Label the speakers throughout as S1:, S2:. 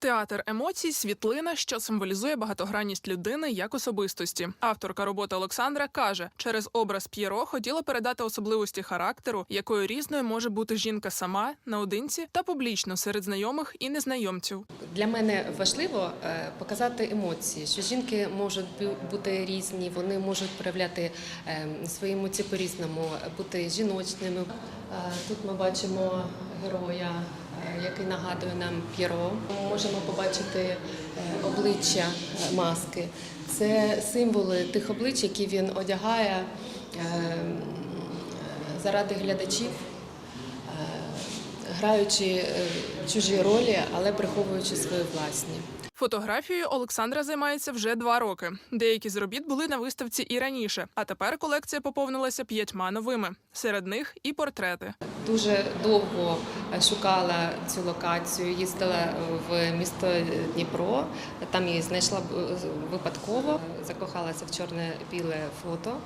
S1: Театр емоцій світлина, що символізує багатогранність людини як особистості. Авторка роботи Олександра каже, через образ П'єро хотіла передати особливості характеру, якою різною може бути жінка сама наодинці та публічно серед знайомих і незнайомців.
S2: Для мене важливо е, показати емоції, що жінки можуть бути різні, вони можуть проявляти е, свої емоції по-різному, бути жіночними. Е, Тут ми бачимо героя, який нагадує нам П'єро. Ми можемо побачити е, обличчя е, маски. Це символи тих облич, які він одягає е, заради глядачів граючи чужі ролі, але приховуючи свої власні.
S1: Фотографією Олександра займається вже два роки. Деякі з робіт були на виставці і раніше, а тепер колекція поповнилася п'ятьма новими. Серед них і портрети.
S2: Дуже довго шукала цю локацію, їздила в місто Дніпро, там її знайшла е, випадково, закохалася в чорне-біле фото.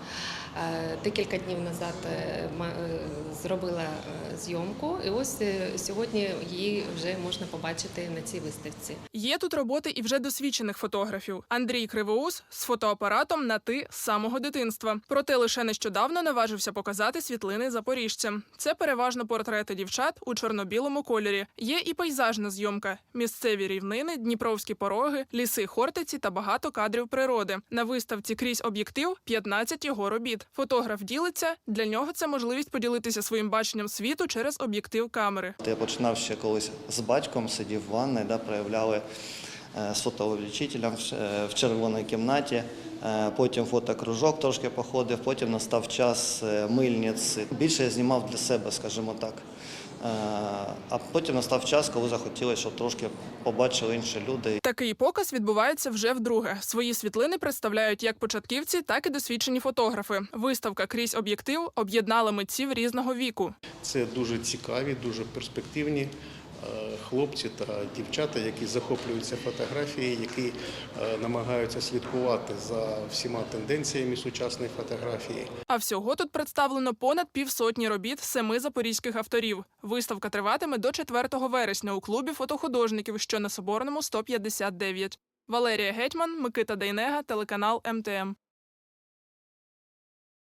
S2: Е, Декілька днів назад е, е, зробила е, зйомку, і ось е, сьогодні її вже можна побачити на цій виставці.
S1: Є тут роботи і вже досвідчених фотографів. Андрій Кривоус з фотоапаратом на ти з самого дитинства. Проте лише нещодавно наважився показати світлини запоріжцям. Це переважно портрети дівчат у чорно-білому кольорі. Є і пейзажна зйомка, місцеві рівнини, дніпровські пороги, ліси Хортиці та багато кадрів природи. На виставці крізь об'єктив 15 його робіт. Фотограф ділиться. Для нього це можливість поділитися своїм баченням світу через об'єктив камери.
S3: Я починав ще колись з батьком, сидів в ванні, да, проявляли е, з фотоувеличителем в ш- е, в червоній кімнаті. Е, Потім фотокружок трошки походив, потім настав час е, мильниць. Більше я знімав для себе, скажімо так. Е, А потім настав час, коли захотілося, щоб трошки побачили інші люди.
S1: Такий показ відбувається вже вдруге. Свої світлини представляють як початківці, так і досвідчені фотографи. Виставка крізь об'єктив об'єднала митців різного віку.
S4: Це дуже цікаві, дуже перспективні хлопці та дівчата, які захоплюються фотографією, які е, намагаються слідкувати за всіма тенденціями сучасної фотографії.
S1: А всього тут представлено понад півсотні робіт семи запорізьких авторів. Виставка триватиме до 4 вересня у клубі фотохудожників, що на Соборному 159. Валерія Гетьман, Микита Дейнега, телеканал МТМ.